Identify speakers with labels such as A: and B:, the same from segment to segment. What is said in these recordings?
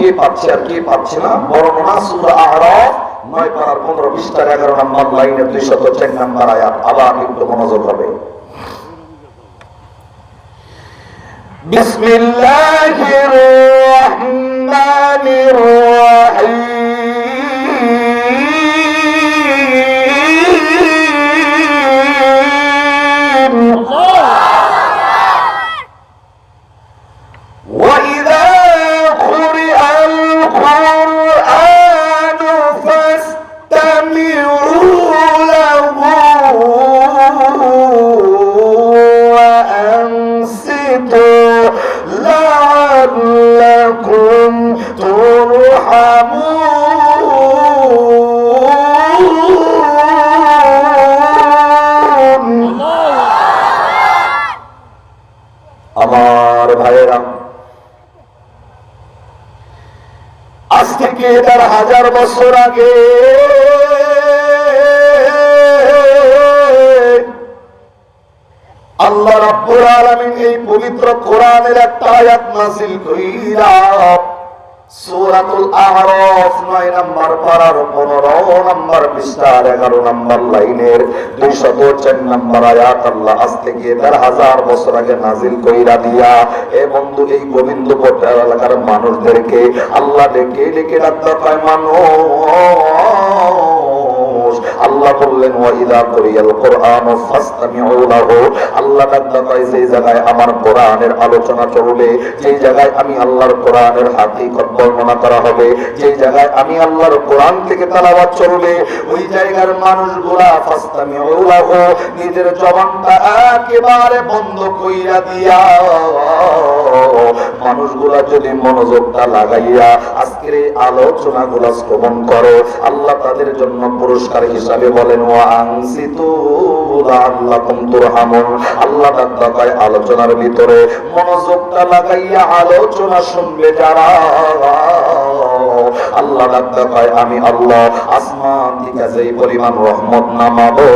A: কে পাচ্ছে আর কে পাচ্ছে না? বর্ণনা সুন্দর আরাফ, নয় পাড়ার পনেরো বিশ টাকা এগারো নম্বর লাইনের দুই শত চার নম্বর আয়াত। আবার একটু মনোযোগ হবে لعلكم ترحمون আমার ভাইয়েরা আজ থেকে তার হাজার বছর আগে আল্লাহ রাব্বুল আলামিন এই পবিত্র কোরআনের একটা আয়াত নাযিল কইরা সূরাতুল আহরাফ 9 নাম্বার পারার 15 নাম্বার পৃষ্ঠার 11 নাম্বার লাইনের 204 নাম্বার আয়াত আল্লাহ আজ থেকে দেড় হাজার বছর আগে নাজিল কইরা দিয়া, এ বন্ধু, এই গোবিন্দপুর এলাকার মানুষদেরকে আল্লাহ ডেকে ডেকে ডাক্তার পায় মানুষ আল্লাহ বললেন ওয়াইদা করিয়াল কোরআন ফাসতামিউ লাহু। আল্লাহ ডাক্তার পায় সেই জায়গায় আমার কোরআনের আলোচনা চলবে, যেই জায়গায় আমি আল্লাহর কোরআনের হাকিকত বর্ণনা করা হবে, যেই জায়গায় আমি আল্লাহর কোরআন থেকে তেলাওয়াত চলবে, ওই জায়গার মানুষগুলা ফাসতামিউ লাহু, নিজের জবানটা একেবারে বন্ধ কইরা দিয়া, মানুষগুলা যদি মনোযোগটা লাগাইয়া আজকের এই আলোচনাগুলা শ্রবণ করো, আল্লাহ তাদের জন্য পুরস্কার হিসাবে বলেন ও আংসিতু লাআল্লাকুম তুরহামুন। আল্লাহ তাআলা কয় আলোচনার ভিতরে মনোযোগটা লাগাইয়া আলোচনা শুনবে যারা আল্লাহ ডাক্তার কয়, আমি আল্লাহ আসমান থেকে যেই পরিমাণ রহমত নামাবো,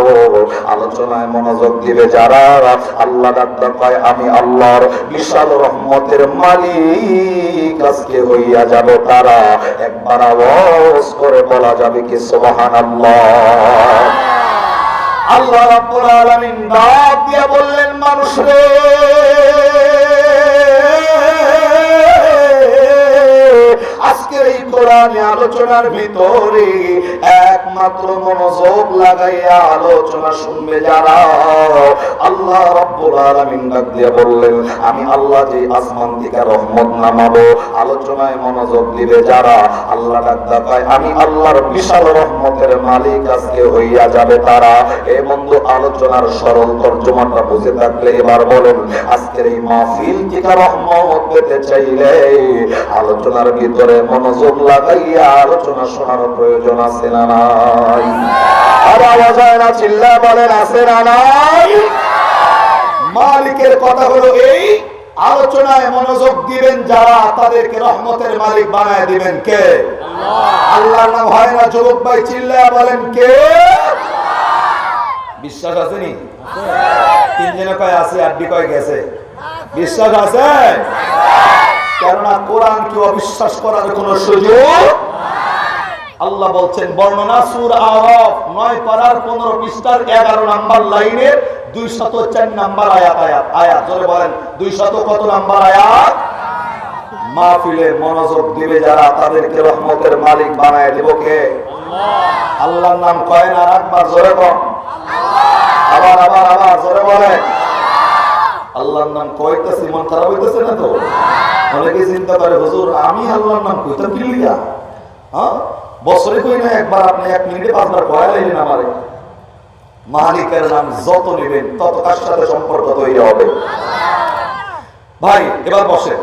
A: আলোচনায় মনোযোগ দিবে যারা। আল্লাহ ডাক্তার কয়, আমি আল্লাহর বিশাল রহমতের মালিক, আজকে হইয়া যাব তারা। একবার আওয়াজ করে বলা যাবে কি, সুবহানাল্লাহ। আল্লাহ রাব্বুল আলামিন দিয়া বললেন, মানুষ রে কোরআনে আলোচনার ভিতরে একমাত্র মনোযোগ লাগাইয়া আলোচনা শুনবে যারা? আল্লাহ রাব্বুল আলামিন ডাক দিয়া বললেন, আমি আল্লাহ যে আসমান থেকে রহমত নামাবো, আলোচনায় মনোযোগ দিবে যারা? আল্লাহ ডাক দেখায় আমি আল্লাহর বিশাল রহমতের মালিক আজকে হইয়া যাবে তারা। এ বন্ধু, আলোচনার সরল তর্জমাটা বুঝে থাকলে এবার বলেন, আজকের এই মাহফিল থেকে রহমত পেতে চাইলে আলোচনার ভিতরে মনোযোগ আলোচনা প্রয়োজন আছে না নাই? আর মালিকের কথা হলো এই, আলোচনায় মনোযোগ দিবেন যারা, তাদেরকে রহমতের মালিক বানায় দিবেন কে? হয় না, যুবক ভাই, চিল্লা বলেন, কে? বিশ্বাস আছে নি? তিনজনে কয়, আছে, আড্ডি কয় গেছে? বিশ্বাস আছে? কেননা কোরআন কি অবিশ্বাস করার কোন সুযোগ আল্লাহ বলছেন, বর্ণনা সুর আরব নয় পারার পনেরো পৃষ্ঠার এগারো নাম্বার লাইনের দুই শত চার নাম্বার আয়াত আয়াত আয়াত, জোরে বলেন, দুই শত কত নাম্বার আয়াত? মাহফিলে মনোযোগ দিবে যারা, তাদেরকে রহমতের মালিক বানায় দেব কে? আল্লাহর নাম কয় না রাখবার, জোরে কম। আবার আবার আবার, জোরে বলে আল্লাহর নাম কইতেছি, মন খারাপ হইতেছে না তো? অনেকে চিন্তা করে, হুজুর, আমি আল্লাহর নাম হ্যাঁ? বছরে কই না একবার আপনি এক মিনিটে পাঁচবার লাইলেন আমারে। মালিকের নাম যত নেবেন, তত সাথে সম্পর্ক তৈরি হবে। ভাই, এবার বসেন।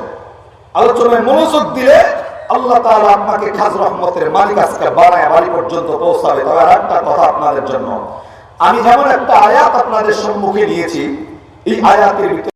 A: আলোচনায় মনোযোগ দিলে আল্লাহ তাআলা আপনাকে খাজ রহমতের মালিক আজকে বানায় বাড়ি পর্যন্ত পৌঁছাবে। তবে আর একটা কথা আপনাদের জন্য। আমি যেমন একটা আয়াত আপনাদের সম্মুখে নিয়েছি, এই আয়াতের ভিতরে